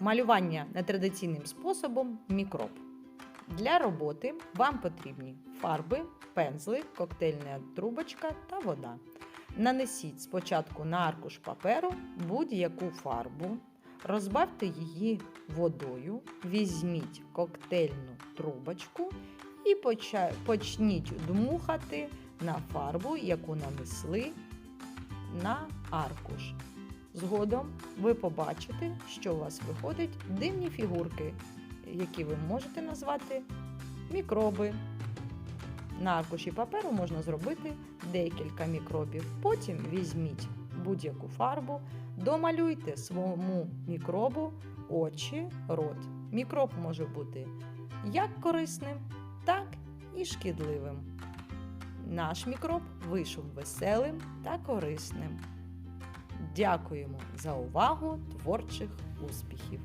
Малювання нетрадиційним способом мікроб. Для роботи вам потрібні фарби, пензлик, коктейльна трубочка та вода. Нанесіть спочатку на аркуш паперу будь-яку фарбу, розбавте її водою, візьміть коктейльну трубочку і почніть дмухати на фарбу, яку нанесли на аркуш. Згодом ви побачите, що у вас виходять дивні фігурки, які ви можете назвати мікроби. На аркуші паперу можна зробити декілька мікробів. Потім візьміть будь-яку фарбу, домалюйте своєму мікробу очі, рот. Мікроб може бути як корисним, так і шкідливим. Наш мікроб вийшов веселим та корисним. Дякуємо за увагу творчих успіхів!